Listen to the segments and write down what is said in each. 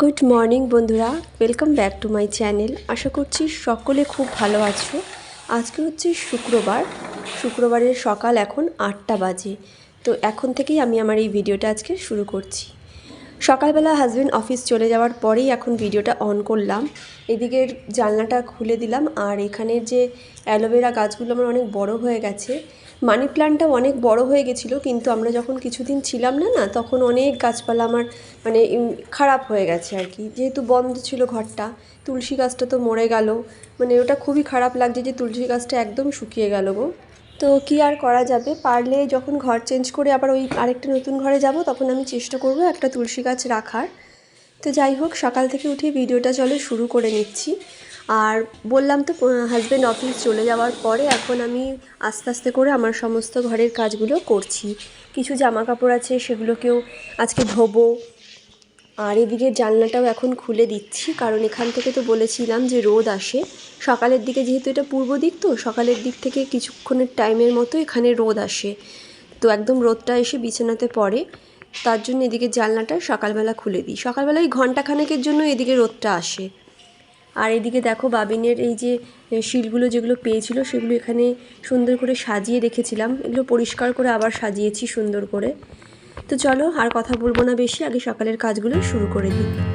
Good morning বন্ধুরা। Welcome back to my channel আশা করছি সকলে খুব ভালো আছো। আজকে হচ্ছে শুক্রবার। শুক্রবারের সকাল এখন আটটা বাজে। তো এখন থেকেই আমি আমার এই ভিডিওটা আজকে শুরু করছি। সকালবেলা হাজব্যান্ড অফিস চলে যাওয়ার পরেই এখন ভিডিওটা অন করলাম। এদিকের জানলাটা খুলে দিলাম। আর এখানের যে অ্যালোভেরা গাছগুলো আমার অনেক বড় হয়ে গেছে। মানি প্ল্যান্টটা অনেক বড় হয়ে গেছিল, কিন্তু আমরা যখন কিছুদিন ছিলাম না না, তখন অনেক গাছপালা আমার মানে খারাপ হয়ে গেছে আর কি। যেহেতু বন্ধ ছিল ঘরটা, তুলসী গাছটা তো মরে গেল। মানে ওটা খুবই খারাপ লাগছে যে তুলসী গাছটা একদম শুকিয়ে গেল গো। তো কি আর করা যাবে? পারলে যখন ঘর চেঞ্জ করে আবার ওই আরেকটা নতুন ঘরে যাব, তখন আমি চেষ্টা করব একটা তুলসী গাছ রাখার। তো যাই হোক, সকাল থেকে উঠে ভিডিওটা চলো শুরু করে নিচ্ছি। আর বললাম তো হাজব্যান্ড অফিস চলে যাওয়ার পরে এখন আমি আস্তে আস্তে করে আমার সমস্ত ঘরের কাজগুলো করছি। কিছু জামা কাপড় আছে, সেগুলোকেও আজকে ধোবো। আর এদিকে জানলাটাও এখন খুলে দিচ্ছি, কারণ এখান থেকে তো বলেছিলাম যে রোদ আসে। সকালের দিকে যেহেতু এটা পূর্ব দিক তো, সকালের দিক থেকে কিছুক্ষণের টাইমের মতো এখানে রোদ আসে। তো একদম রোদটা এসে বিছানাতে পড়ে। তার জন্য এদিকে জানলাটা সকালবেলা খুলে দিই। সকালবেলা ওই ঘন্টাখানেকের জন্য এদিকে রোদটা আসে। আর এদিকে দেখো বাবিনের এই যে শিলগুলো যেগুলো পেয়েছিল, সেগুলো এখানে সুন্দর করে সাজিয়ে রেখেছিলাম। এগুলো পরিষ্কার করে আবার সাজিয়েছি সুন্দর করে। তো চলো আর কথা বলব না বেশি, আগে সকালের কাজগুলো শুরু করে দিই।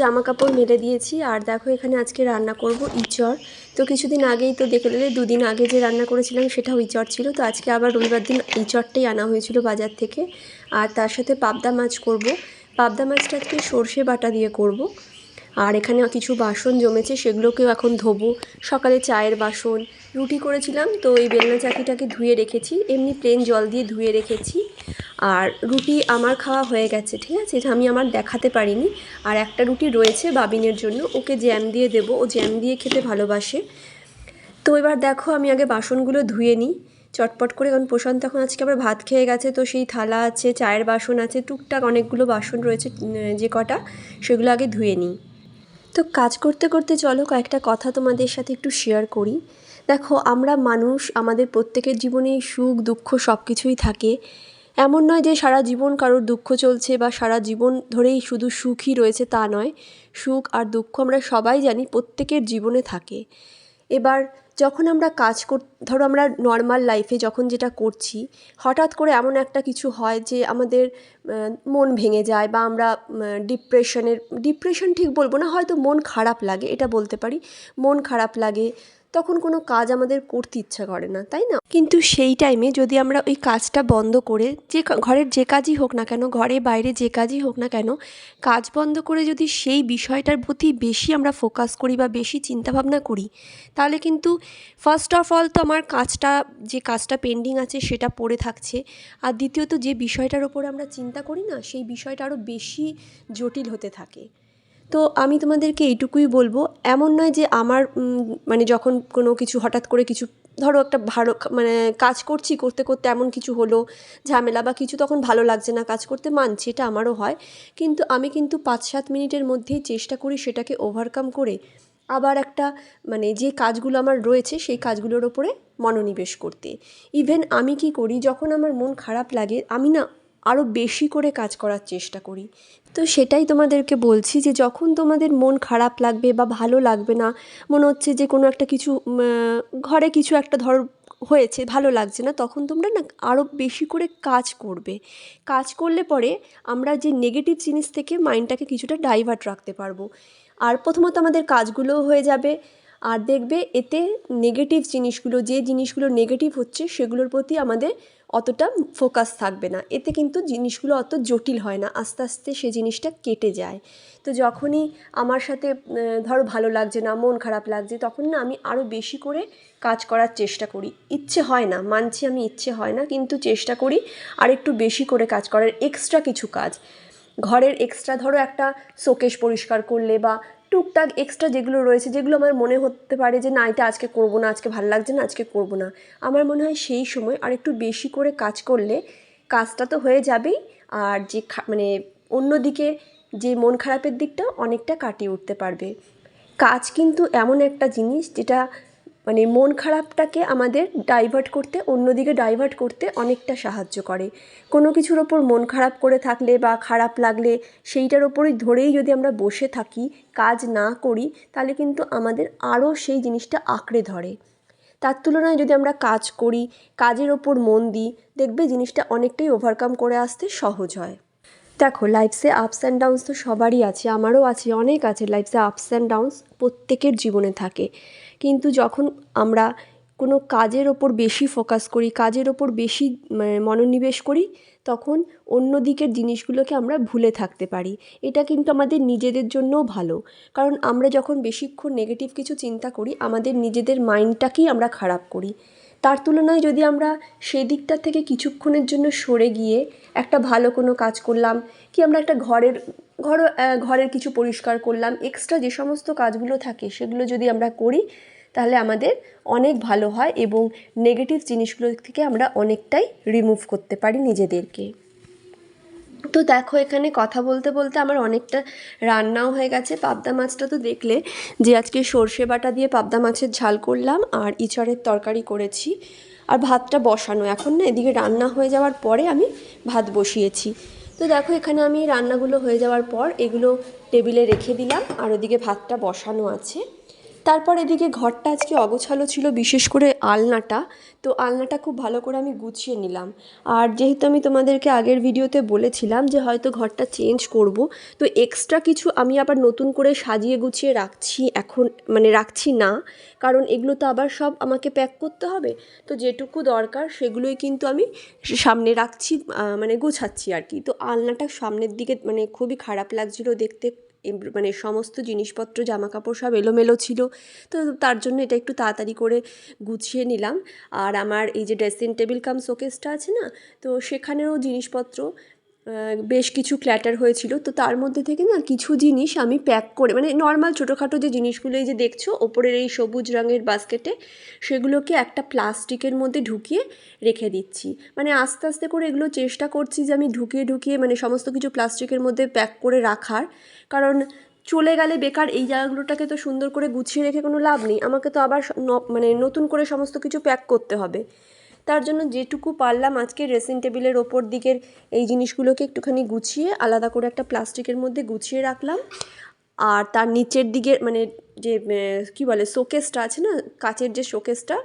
জামা কাপড় মেলে দিয়েছি। আর দেখো এখানে আজকে রান্না করব ইচড়। তো কিছুদিন আগেই তো দেখে দিলে দুদিন আগে যে রান্না করেছিলাম সেটাও ইচড় ছিল। তো আজকে আবার রবিবার দিন ইচড়টাই আনা হয়েছিল বাজার থেকে। আর তার সাথে পাবদা মাছ করব। পাবদা মাছটা আজকে সর্ষে বাটা দিয়ে করব। আর এখানে কিছু বাসন জমেছে, সেগুলোকেও এখন ধোবো। সকালে চায়ের বাসন, রুটি করেছিলাম, তো এই বেলনা চাকিটাকে ধুয়ে রেখেছি। এমনি প্লেন জল দিয়ে ধুয়ে রেখেছি। আর রুটি আমার খাওয়া হয়ে গেছে, ঠিক আছে? এটা আমি আমার দেখাতে পারিনি। আর একটা রুটি রয়েছে বাবিনের জন্য, ওকে জ্যাম দিয়ে দেবো। ও জ্যাম দিয়ে খেতে ভালোবাসে। তো এবার দেখো, আমি আগে বাসনগুলো ধুয়ে নিই। চটপট করে, কারণ প্রশান্ত এখন আজকে আবার ভাত খেয়ে গেছে, তো সেই থালা আছে, চায়ের বাসন আছে, টুকটাক অনেকগুলো বাসন রয়েছে যে কটা, সেগুলো আগে ধুয়ে নিই। তো কাজ করতে করতে চলো, কয়েকটা কথা তোমাদের সাথে একটু শেয়ার করি। দেখো, আমরা মানুষ, আমাদের প্রত্যেকের জীবনে সুখ, দুঃখ সব কিছুই থাকে। এমন নয় যে সারা জীবন কারোর দুঃখ চলছে বা সারা জীবন ধরেই শুধু সুখই রয়েছে তা নয়। সুখ আর দুঃখ আমরা সবাই জানি প্রত্যেকের জীবনে থাকে। এবার যখন আমরা কাজ কর, ধরো আমরা নর্মাল লাইফে যখন যেটা করছি, হঠাৎ করে এমন একটা কিছু হয় যে আমাদের মন ভেঙে যায় বা আমরা ডিপ্রেশনের ডিপ্রেশন ঠিক বলব না, হয়তো মন খারাপ লাগে, এটা বলতে পারি। মন খারাপ লাগে, তখন কোনো কাজ আমাদের করতে ইচ্ছা করে না, তাই না? কিন্তু সেই টাইমে যদি আমরা ওই কাজটা বন্ধ করে, যে ঘরের যে কাজই হোক না কেন, ঘরে বাইরে যে কাজই হোক না কেন, কাজ বন্ধ করে যদি সেই বিষয়টার প্রতি বেশি আমরা ফোকাস করি বা বেশি চিন্তাভাবনা করি, তাহলে কিন্তু ফার্স্ট অফ অল তো আমার কাজটা, যে কাজটা পেন্ডিং আছে সেটা পড়ে থাকছে। আর দ্বিতীয়ত, যে বিষয়টার ওপরে আমরা চিন্তা করি না, সেই বিষয়টা আরও বেশি জটিল হতে থাকে। তো আমি তোমাদেরকে এইটুকুই বলব, এমন নয় যে আমার মানে যখন কোনো কিছু হঠাৎ করে কিছু, ধরো একটা ভালো মানে কাজ করছি, করতে করতে এমন কিছু হলো, ঝামেলা বা কিছু তখন ভালো লাগছে না কাজ করতে মানছি এটা আমারও হয়। কিন্তু আমি কিন্তু পাঁচ সাত মিনিটের মধ্যেই চেষ্টা করি সেটাকে ওভারকাম করে আবার একটা মানে যে কাজগুলো আমার রয়েছে সেই কাজগুলোর ওপরে মনোনিবেশ করতে। ইভেন আমি কি করি, যখন আমার মন খারাপ লাগে, আমি না আরও বেশি করে কাজ করার চেষ্টা করি। তো সেটাই তোমাদেরকে বলছি যে যখন তোমাদের মন খারাপ লাগবে বা ভালো লাগবে না, মনে হচ্ছে যে কোনো একটা কিছু ঘরে কিছু একটা ধর হয়েছে, ভালো লাগছে না, তখন তোমরা না আরও বেশি করে কাজ করবে। কাজ করলে পরে আমরা যে নেগেটিভ জিনিস থেকে মাইন্ডটাকে কিছুটা ডাইভার্ট রাখতে পারব। আর প্রথমত আমাদের কাজগুলোও হয়ে যাবে। আর দেখবে এতে নেগেটিভ জিনিসগুলো, যে জিনিসগুলো নেগেটিভ হচ্ছে, সেগুলোর প্রতি আমাদের অতটা ফোকাস থাকবে না। এতে কিন্তু জিনিসগুলো অত জটিল হয় না, আস্তে আস্তে সে জিনিসটা কেটে যায়। তো যখনই আমার সাথে ধরো ভালো লাগছে না, মন খারাপ লাগছে, তখন না আমি আরও বেশি করে কাজ করার চেষ্টা করি। ইচ্ছে হয় না, মানছি আমি ইচ্ছে হয় না, কিন্তু চেষ্টা করি আর একটু বেশি করে কাজ করার এক্সট্রা কিছু কাজ। ঘরের এক্সট্রা ধরো একটা শোকেশ পরিষ্কার করলে বা টুকটাক এক্সট্রা যেগুলো রয়েছে, যেগুলো আমার মনে হতে পারে যে না, এটা আজকে করব না, আজকে ভালো লাগছে না, আজকে করব না। আমার মনে হয় সেই সময় আর একটু বেশি করে কাজ করলে কাজটা তো হয়ে যাবেই। আর যে মানে অন্যদিকে যে মন খারাপের দিকটা অনেকটা কাটিয়ে উঠতে পারবে। কাজ কিন্তু এমন একটা জিনিস যেটা মানে মন খারাপটাকে আমাদের ডাইভার্ট করতে, অন্যদিকে ডাইভার্ট করতে অনেকটা সাহায্য করে। কোনো কিছুর ওপর মন খারাপ করে থাকলে বা খারাপ লাগলে সেইটার ওপরই ধরেই যদি আমরা বসে থাকি, কাজ না করি, তাহলে কিন্তু আমাদের আরও সেই জিনিসটা আঁকড়ে ধরে। তার তুলনায় যদি আমরা কাজ করি, কাজের ওপর মন দিই, দেখবে জিনিসটা অনেকটাই ওভারকাম করে আসতে সহজ হয়। দেখো লাইফসে আপস অ্যান্ড ডাউনস তো সবারই আছে, আমারও আছে, অনেক আছে। লাইফসে আপস অ্যান্ড ডাউনস প্রত্যেকের জীবনে থাকে। কিন্তু যখন আমরা কোনো কাজের ওপর বেশি ফোকাস করি, কাজের ওপর বেশি মানে মনোনিবেশ করি, তখন অন্য দিকের জিনিসগুলোকে আমরা ভুলে থাকতে পারি। এটা কিন্তু আমাদের নিজেদের জন্যও ভালো। কারণ আমরা যখন বেশিক্ষণ নেগেটিভ কিছু চিন্তা করি, আমাদের নিজেদের মাইন্ডটাকেই আমরা খারাপ করি। তার তুলনায় যদি আমরা সেই দিকটার থেকে কিছুক্ষণের জন্য সরে গিয়ে একটা ভালো কোনো কাজ করলাম, কি আমরা একটা ঘরের ঘর ঘরের কিছু পরিষ্কার করলাম এক্সট্রা যে সমস্ত কাজগুলো থাকে সেগুলো যদি আমরা করি, তাহলে আমাদের অনেক ভালো হয় এবং নেগেটিভ জিনিসগুলো থেকে আমরা অনেকটাই রিমুভ করতে পারি নিজেদেরকে। তো দেখো, এখানে কথা বলতে বলতে আমার অনেকটা রান্নাও হয়ে গেছে। পাবদা মাছটা তো দেখলে যে আজকে সর্ষে বাটা দিয়ে পাবদা মাছের ঝাল করলাম আর ইঁচড়ের তরকারি করেছি। আর ভাতটা বসানো। এখন না এদিকে রান্না হয়ে যাওয়ার পরে আমি ভাত বসিয়েছি। তো দেখো, এখানে আমি রান্নাগুলো হয়ে যাওয়ার পর এগুলো টেবিলে রেখে দিলাম আর ওদিকে ভাতটা বসানো আছে। তারপর এদিকে ঘরটা আজকে অগোছালো ছিল, বিশেষ করে আলনাটা। তো আলনাটা খুব ভালো করে আমি গুছিয়ে নিলাম। আর যেহেতু আমি তোমাদেরকে আগের ভিডিওতে বলেছিলাম যে হয়তো ঘরটা চেঞ্জ করব, তো এক্সট্রা কিছু আমি আবার নতুন করে সাজিয়ে গুছিয়ে রাখছি এখন মানে রাখছি না। কারণ এগুলো তো আবার সব আমাকে প্যাক করতে হবে। তো যেটুকু দরকার সেগুলোই কিন্তু আমি সামনে রাখছি মানে গোছাচ্ছি আর কি। তো আলনাটা সামনের দিকে মানে খুবই খারাপ লাগছিল দেখতে। মানে সমস্ত জিনিসপত্র জামা কাপড় সব এলোমেলো ছিল। তো তার জন্য এটা একটু তাড়াতাড়ি করে গুছিয়ে নিলাম। আর আমার এই যে ড্রেসিং টেবিল কাম শোকেসটা আছে না, তো সেখানেও জিনিসপত্র বেশ কিছু ক্ল্যাটার হয়েছিল। তো তার মধ্যে থেকে না কিছু জিনিস আমি প্যাক করে মানে নর্মাল ছোটোখাটো যে জিনিসগুলো এই যে দেখছ, ওপরের এই সবুজ রঙের বাস্কেটে সেগুলোকে একটা প্লাস্টিকের মধ্যে ঢুকিয়ে রেখে দিচ্ছি। মানে আস্তে আস্তে করে এগুলো চেষ্টা করছি যে আমি ঢুকিয়ে ঢুকিয়ে মানে সমস্ত কিছু প্লাস্টিকের মধ্যে প্যাক করে রাখার। কারণ চলে গেলে বেকার, এই জায়গাগুলোটাকে তো সুন্দর করে গুছিয়ে রেখে কোনো লাভ নেই। আমাকে তো আবার মানে নতুন করে সমস্ত কিছু প্যাক করতে হবে। তার জন্য যেটুকু পারলাম আজকে ড্রেসিং টেবিলের ওপর দিকের এই জিনিসগুলোকে একটুখানি গুছিয়ে, আলাদা করে একটা প্লাস্টিকের মধ্যে গুছিয়ে রাখলাম। আর তার নিচের দিকে মানে যে কি বলে শোকেসটা আছে না, কাচের যে শোকেসটা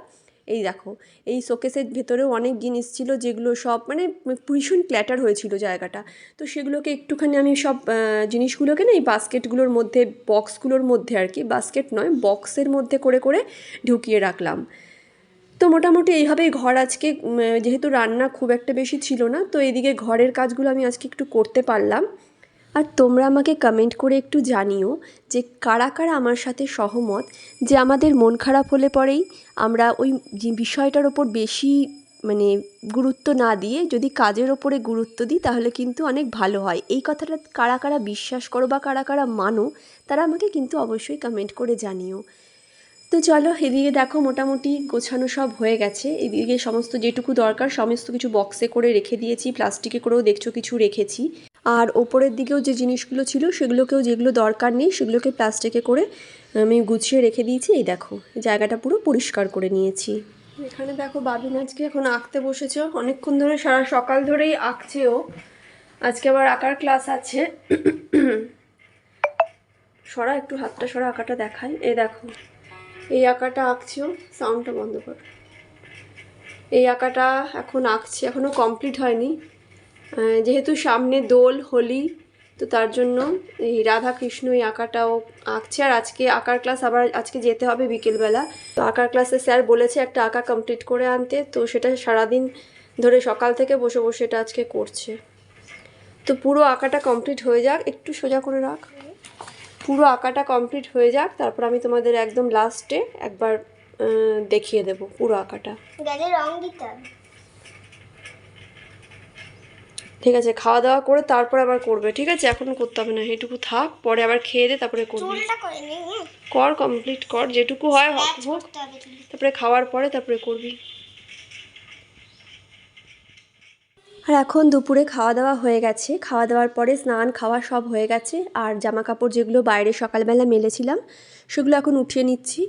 এই দেখো, এই শোকেসের ভেতরেও অনেক জিনিস ছিল যেগুলো সব মানে ভীষণ ক্ল্যাটার হয়েছিল জায়গাটা। তো সেগুলোকে একটুখানি আমি সব জিনিসগুলোকে না এই বাস্কেটগুলোর মধ্যে বক্সগুলোর মধ্যে আর কি বাস্কেট নয় বক্সের মধ্যে করে করে ঢুকিয়ে রাখলাম। তো মোটামুটি এইভাবেই ঘর আজকে যেহেতু রান্না খুব একটা বেশি ছিল না, তো এদিকে ঘরের কাজগুলো আমি আজকে একটু করতে পারলাম। আর তোমরা আমাকে কমেন্ট করে একটু জানিও যে কারা কারা আমার সাথে সহমত, যে আমাদের মন খারাপ হলে পরেই আমরা ওই বিষয়টার ওপর বেশি মানে গুরুত্ব না দিয়ে যদি কাজের ওপরে গুরুত্ব দিই তাহলে কিন্তু অনেক ভালো হয়। এই কথাটা কারা কারা বিশ্বাস করো বা কারা কারা মানো, তারা আমাকে কিন্তু অবশ্যই কমেন্ট করে জানিও। তো চলো, এদিকে দেখো মোটামুটি গোছানো সব হয়ে গেছে। এদিকে সমস্ত যেটুকু দরকার সমস্ত কিছু বক্সে করে রেখে দিয়েছি প্লাস্টিকে করেও দেখছ কিছু রেখেছি। আর ওপরের দিকেও যে জিনিসগুলো ছিল, সেগুলোকেও যেগুলো দরকার নেই, সেগুলোকে প্লাস্টিকে করে আমি গুছিয়ে রেখে দিয়েছি। এই দেখো, জায়গাটা পুরো পরিষ্কার করে নিয়েছি। এখানে দেখো বাবিন আজকে এখন আঁকতে বসেছে। অনেকক্ষণ ধরে সারা সকাল ধরেই আঁকছে ও। আজকে আবার আঁকার ক্লাস আছে। সরা, একটু হাতটা সরা, আঁকাটা দেখাই। এই দেখো। এই আঁকাটা আঁকছেও সাউন্ডটা বন্ধ কর। এই আঁকাটা এখন আঁকছি এখনও কমপ্লিট হয়নি। যেহেতু সামনে দোল, হোলি, তো তার জন্য এই রাধা কৃষ্ণ এই আঁকাটাও আঁকছে। আর আজকে আঁকার ক্লাস আবার আজকে যেতে হবে বিকেলবেলা। তো আঁকার ক্লাসে স্যার বলেছে একটা আঁকা কমপ্লিট করে আনতে, তো সেটা সারাদিন ধরে সকাল থেকে বসে বসে এটা আজকে করছে। তো পুরো আঁকাটা কমপ্লিট হয়ে যাক, একটু সোজা করে রাখ। পুরো আঁকাটা কমপ্লিট হয়ে যাক তারপর আমি তোমাদের একদম লাস্টে একবার দেখিয়ে দেব পুরো আঁকাটা। গালে রং দিতে ঠিক আছে খাওয়া দাওয়া করে তারপর আবার করবে ঠিক আছে? এখন করতে হবে না এইটুকু থাক পরে আবার খেয়ে দে তারপরে করবে। করে হ্যাঁ? কর কমপ্লিট কর যেটুকু হয় হোক। তারপরে খাওয়ার পরে তারপরে করবি। আর এখন দুপুরে খাওয়া দাওয়া হয়ে গেছে। খাওয়া দাওয়ার পরে স্নান, খাওয়া সব হয়ে গেছে। আর জামা কাপড় যেগুলো বাইরে সকালবেলা মেলেছিলাম, সেগুলো এখন উঠিয়ে নিচ্ছি।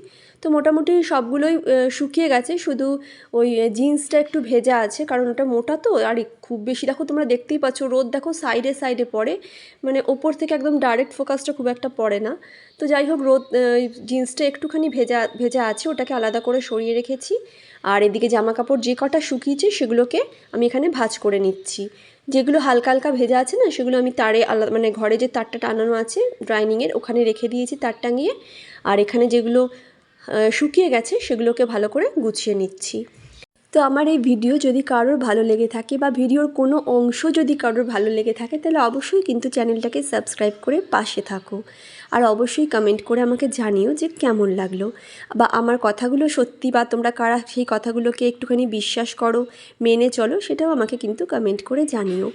তো মোটামুটি সবগুলোই শুকিয়ে গেছে। শুধু ওই জিন্সটা একটু ভেজা আছে, কারণ ওটা মোটা তো। আর খুব বেশি, দেখো তোমরা দেখতেই পাচ্ছ, রোদ দেখো সাইডে সাইডে পড়ে। মানে ওপর থেকে একদম ডাইরেক্ট ফোকাসটা খুব একটা পড়ে না। তো যাই হোক, রোদ জিন্সটা একটুখানি ভেজা ভেজা আছে। ওটাকে আলাদা করে সরিয়ে রেখেছি। আর এদিকে জামা কাপড় যে কটা শুকিয়েছে সেগুলোকে আমি এখানে ভাজ করে নিচ্ছি। যেগুলো হালকা হালকা ভেজা আছে না, সেগুলো আমি তারে আলাদা মানে ঘরে যে তারটা টানানো আছে ড্রাইনিংয়ের ওখানে রেখে দিয়েছি তার টাঙিয়ে আর এখানে যেগুলো শুকিয়ে গেছে সেগুলোকে ভালো করে গুছিয়ে নিচ্ছি। তো আমার এই ভিডিও যদি কারোর ভালো লেগে থাকে বা ভিডিওর কোনো অংশ যদি কারোর ভালো লেগে থাকে, তাহলে অবশ্যই কিন্তু চ্যানেলটাকে সাবস্ক্রাইব করে পাশে থাকো। আর অবশ্যই কমেন্ট করে আমাকে জানিও যে কেমন লাগল। বা আমার কথাগুলো সত্যি বা তোমরা কারা সেই কথাগুলোকে একটুখানি বিশ্বাস করো, মেনে চলো, সেটাও আমাকে কিন্তু কমেন্ট করে জানিও।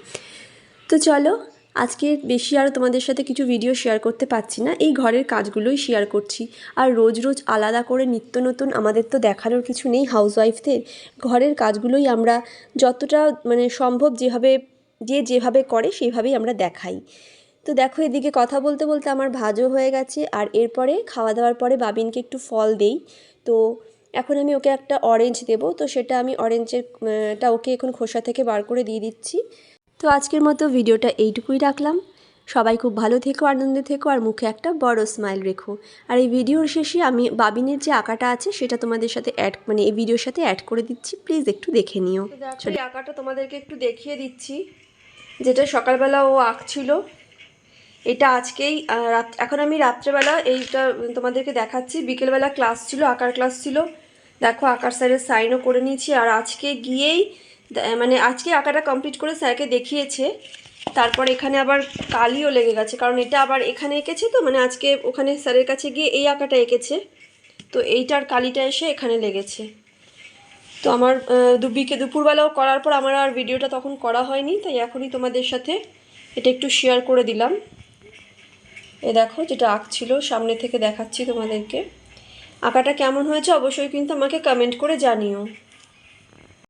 তো চলো আজকে বেশি আর তোমাদের সাথে কিছু ভিডিও শেয়ার করতে পারছি না। এই ঘরের কাজগুলোই শেয়ার করছি। আর রোজ রোজ আলাদা করে নিত্য নতুন আমাদের তো দেখানোর কিছু নেই হাউসওয়াইফদের ঘরের কাজগুলোই আমরা যতটা মানে সম্ভব যেভাবে যে যেভাবে করে সেভাবেই আমরা দেখাই। তো দেখো এদিকে কথা বলতে বলতে আমার ভাজও হয়ে গেছে। আর এরপরে খাওয়া দাওয়ার পরে বাবিনকে একটু ফল দেই। তো এখন আমি ওকে একটা অরেঞ্জ দেবো। তো সেটা আমি অরেঞ্জের টা ওকে এখন খোসা থেকে বার করে দিয়ে দিচ্ছি। তো আজকের মতো ভিডিওটা এইটুকুই রাখলাম। সবাই খুব ভালো থেকো, আনন্দে থেকো, আর মুখে একটা বড় স্মাইল রেখো। আর এই ভিডিওর শেষে আমি বাবিনের যে আঁকাটা আছে, সেটা তোমাদের সাথে অ্যাড মানে এই ভিডিওর সাথে অ্যাড করে দিচ্ছি। প্লিজ একটু দেখে নিও। এই আঁকাটা তোমাদেরকে একটু দেখিয়ে দিচ্ছি, যেটা সকালবেলা ও আঁকছিল। এটা আজকেই এখন আমি রাত্রেবেলা এইটা তোমাদেরকে দেখাচ্ছি। বিকেলবেলা ক্লাস ছিল, আঁকার ক্লাস ছিল। দেখো, আঁকার স্যারের সাইনও করে নিয়েছি। আর আজকে গিয়েই মানে আজকে আঁকাটা কমপ্লিট করে স্যারকে দেখিয়েছে। তারপর এখানে আবার কালিও লেগে গেছে কারণ এটা আবার এখানে এঁকেছে তো মানে আজকে ওখানে স্যারের কাছে গিয়ে এই আঁকাটা এঁকেছে। তো এইটার কালিটা এসে এখানে লেগেছে। তো আমার আহ, দু বিকে দুপুরবেলাও করার পর আমার আর ভিডিওটা তখন করা হয়নি তাই এখনই তোমাদের সাথে এটা একটু শেয়ার করে দিলাম। এ দেখো যেটা আঁকছিল সামনে থেকে দেখাচ্ছি তোমাদেরকে। আঁকাটা কেমন হয়েছে অবশ্যই কিন্তু আমাকে কমেন্ট করে জানিও।